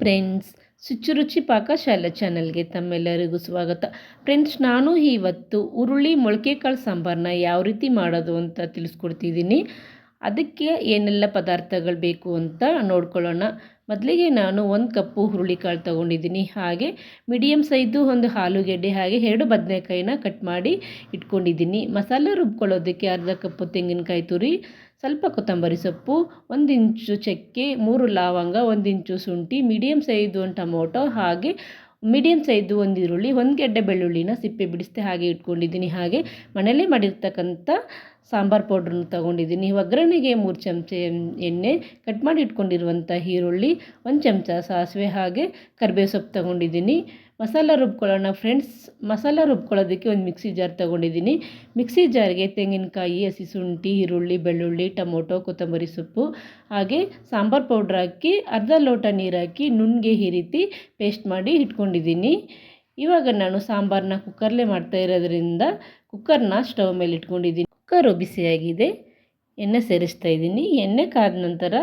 Friends ಶುಚಿರುಚಿ ಪಾಕಶಾಲೆ ಚಾನಲ್ಗೆ ತಮ್ಮೆಲ್ಲರಿಗೂ ಸ್ವಾಗತ. ಫ್ರೆಂಡ್ಸ್, ನಾನು ಇವತ್ತು ಉರುಳಿ ಮೊಳಕೆ ಕಾಳು ಸಾಂಬಾರನ್ನ ಯಾವ ರೀತಿ ಮಾಡೋದು ಅಂತ ತಿಳಿಸ್ಕೊಡ್ತಿದ್ದೀನಿ. ಅದಕ್ಕೆ ಏನೆಲ್ಲ ಪದಾರ್ಥಗಳು ಬೇಕು ಅಂತ ನೋಡ್ಕೊಳ್ಳೋಣ. ಮೊದಲಿಗೆ ನಾನು ಒಂದು ಕಪ್ಪು ಹುರುಳಿಕಾಳು ತೊಗೊಂಡಿದ್ದೀನಿ. ಹಾಗೆ ಮೀಡಿಯಮ್ ಸೈಜು ಒಂದು ಆಲೂಗೆಡ್ಡೆ ಹಾಗೆ ಎರಡು ಬದನೆಕಾಯಿನ ಕಟ್ ಮಾಡಿ ಇಟ್ಕೊಂಡಿದ್ದೀನಿ. ಮಸಾಲೆ ರುಬ್ಕೊಳ್ಳೋದಕ್ಕೆ ಅರ್ಧ ಕಪ್ಪು ತೆಂಗಿನಕಾಯಿ ತುರಿ, ಸ್ವಲ್ಪ ಕೊತ್ತಂಬರಿ ಸೊಪ್ಪು, ಒಂದು ಇಂಚು ಚಕ್ಕೆ, ಮೂರು ಲವಂಗ, ಒಂದು ಇಂಚು ಶುಂಠಿ ಮೀಡಿಯಮ್ ಸೈಜು ಒಂದು ಟೊಮೊಟೊ, ಹಾಗೆ ಮೀಡಿಯಮ್ ಸೈಜು ಒಂದು ಈರುಳ್ಳಿ, ಒಂದು ಗೆಡ್ಡೆ ಬೆಳ್ಳುಳ್ಳಿನ ಸಿಪ್ಪೆ ಬಿಡಿಸ್ದೆ ಹಾಗೆ ಇಟ್ಕೊಂಡಿದ್ದೀನಿ. ಹಾಗೆ ಮನೇಲೇ ಮಾಡಿರ್ತಕ್ಕಂಥ ಸಾಂಬಾರು ಪೌಡ್ರನ್ನ ತೊಗೊಂಡಿದ್ದೀನಿ. ಒಗ್ಗರಣೆಗೆ ಮೂರು ಚಮಚ ಎಣ್ಣೆ ಕಟ್ ಮಾಡಿ ಇಟ್ಕೊಂಡಿರುವಂಥ ಈರುಳ್ಳಿ, ಒಂದು ಚಮಚ ಸಾಸಿವೆ ಹಾಗೆ ಕರಿಬೇವು ಸೊಪ್ಪು ತೊಗೊಂಡಿದ್ದೀನಿ. ಮಸಾಲ ರುಬ್ಕೊಳ್ಳೋಣ. ಫ್ರೆಂಡ್ಸ್, ಮಸಾಲ ರುಬ್ಕೊಳ್ಳೋದಕ್ಕೆ ಒಂದು ಮಿಕ್ಸಿ ಜಾರ್ ತೊಗೊಂಡಿದ್ದೀನಿ. ಮಿಕ್ಸಿ ಜಾರ್ಗೆ ತೆಂಗಿನಕಾಯಿ, ಹಸಿ ಶುಂಠಿ, ಈರುಳ್ಳಿ, ಬೆಳ್ಳುಳ್ಳಿ, ಟೊಮೊಟೊ, ಕೊತ್ತಂಬರಿ ಸೊಪ್ಪು, ಹಾಗೆ ಸಾಂಬಾರು ಪೌಡ್ರ್ ಹಾಕಿ, ಅರ್ಧ ಲೋಟ ನೀರು ಹಾಕಿ ನುಣ್ಣಗೆ ಈ ರೀತಿ ಪೇಸ್ಟ್ ಮಾಡಿ ಇಟ್ಕೊಂಡಿದ್ದೀನಿ. ಇವಾಗ ನಾನು ಸಾಂಬಾರನ್ನ ಕುಕ್ಕರ್ಲೇ ಮಾಡ್ತಾ ಇರೋದ್ರಿಂದ ಕುಕ್ಕರ್ನ ಸ್ಟವ್ ಮೇಲೆ ಇಟ್ಕೊಂಡಿದ್ದೀನಿ. ಕುಕ್ಕರು ಬಿಸಿಯಾಗಿದೆ ಎಣ್ಣೆ ಸೇರಿಸ್ತಾ ಇದ್ದೀನಿ. ಎಣ್ಣೆ ಕಾದ ನಂತರ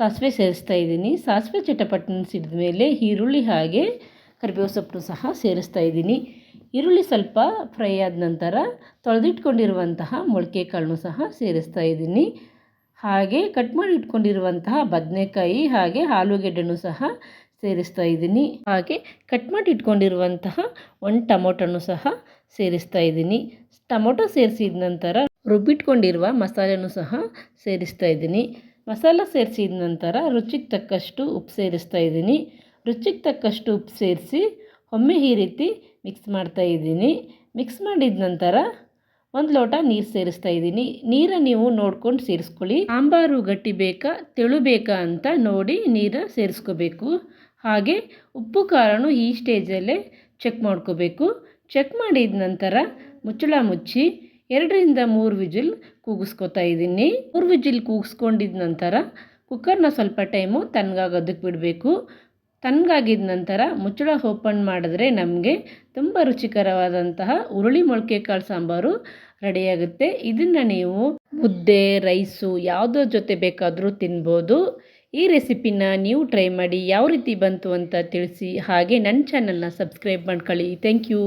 ಸಾಸಿವೆ ಸೇರಿಸ್ತಾ ಇದ್ದೀನಿ. ಸಾಸಿವೆ ಚಟಪಟ್ಟನ ಸಿಡಿದ ಮೇಲೆ ಈರುಳ್ಳಿ ಹಾಗೆ ಕರಿಬೇವು ಸೊಪ್ಪನ್ನು ಸಹ ಸೇರಿಸ್ತಾ ಇದ್ದೀನಿ. ಈರುಳ್ಳಿ ಸ್ವಲ್ಪ ಫ್ರೈ ಆದ ನಂತರ ತೊಳೆದಿಟ್ಕೊಂಡಿರುವಂತಹ ಮೊಳಕೆ ಕಾಳನ್ನು ಸಹ ಸೇರಿಸ್ತಾ ಇದ್ದೀನಿ. ಹಾಗೆ ಕಟ್ ಮಾಡಿ ಇಟ್ಕೊಂಡಿರುವಂತಹ ಬದನೆಕಾಯಿ ಹಾಗೆ ಆಲೂಗೆಡ್ಡೆನೂ ಸಹ ಸೇರಿಸ್ತಾ ಇದ್ದೀನಿ. ಹಾಗೆ ಕಟ್ ಮಾಡಿ ಇಟ್ಕೊಂಡಿರುವಂತಹ ಒಂದು ಟೊಮೊಟೊನು ಸಹ ಸೇರಿಸ್ತಾ ಇದ್ದೀನಿ. ಟೊಮೊಟೊ ಸೇರಿಸಿದ ನಂತರ ರುಬ್ಬಿಟ್ಕೊಂಡಿರುವ ಮಸಾಲೆನೂ ಸಹ ಸೇರಿಸ್ತಾ ಇದ್ದೀನಿ. ಮಸಾಲ ಸೇರಿಸಿದ ನಂತರ ರುಚಿಗೆ ತಕ್ಕಷ್ಟು ಉಪ್ಪು ಸೇರಿಸ್ತಾ ಇದ್ದೀನಿ. ರುಚಿಗೆ ತಕ್ಕಷ್ಟು ಉಪ್ಪು ಸೇರಿಸಿ ಒಮ್ಮೆ ಈ ರೀತಿ ಮಿಕ್ಸ್ ಮಾಡ್ತಾ ಇದ್ದೀನಿ. ಮಿಕ್ಸ್ ಮಾಡಿದ ನಂತರ ಒಂದು ಲೋಟ ನೀರು ಸೇರಿಸ್ತಾ ಇದ್ದೀನಿ. ನೀರು ನೀವು ನೋಡ್ಕೊಂಡು ಸೇರಿಸ್ಕೊಳ್ಳಿ. ಸಾಂಬಾರು ಗಟ್ಟಿ ಬೇಕಾ, ತೆಳು ಬೇಕಾ ಅಂತ ನೋಡಿ ನೀರು ಸೇರಿಸ್ಕೋಬೇಕು. ಹಾಗೆ ಉಪ್ಪು, ಖಾರನೂ ಈ ಸ್ಟೇಜಲ್ಲೇ ಚೆಕ್ ಮಾಡ್ಕೋಬೇಕು. ಚೆಕ್ ಮಾಡಿದ ನಂತರ ಮುಚ್ಚಳ ಮುಚ್ಚಿ ಎರಡರಿಂದ ಮೂರು ವಿಜಿಲ್ ಕೂಗಿಸ್ಕೊತಾ ಇದ್ದೀನಿ. ಮೂರು ವಿಜಿಲ್ ಕೂಗಿಸ್ಕೊಂಡಿದ ನಂತರ ಕುಕ್ಕರ್ನ ಸ್ವಲ್ಪ ಟೈಮು ತಣ್ಣಗಾಗೋದಕ್ಕೆ ಬಿಡಬೇಕು. ತಣ್ಣಗಾಗಿದ ನಂತರ ಮುಚ್ಚಳ ಓಪನ್ ಮಾಡಿದ್ರೆ ನಮಗೆ ತುಂಬ ರುಚಿಕರವಾದಂತಹ ಹುರುಳಿ ಮೊಳಕೆ ಕಾಳು ಸಾಂಬಾರು ರೆಡಿಯಾಗುತ್ತೆ ಇದನ್ನು ನೀವು ಮುದ್ದೆ, ರೈಸು ಯಾವುದೋ ಜೊತೆ ಬೇಕಾದರೂ ತಿನ್ಬೋದು. ಈ ರೆಸಿಪಿನ ನೀವು ಟ್ರೈ ಮಾಡಿ ಯಾವ ರೀತಿ ಬಂತು ಅಂತ ತಿಳಿಸಿ ಹಾಗೆ ನನ್ನ ಚಾನಲ್ನ ಸಬ್ಸ್ಕ್ರೈಬ್ ಮಾಡ್ಕೊಳ್ಳಿ. Thank you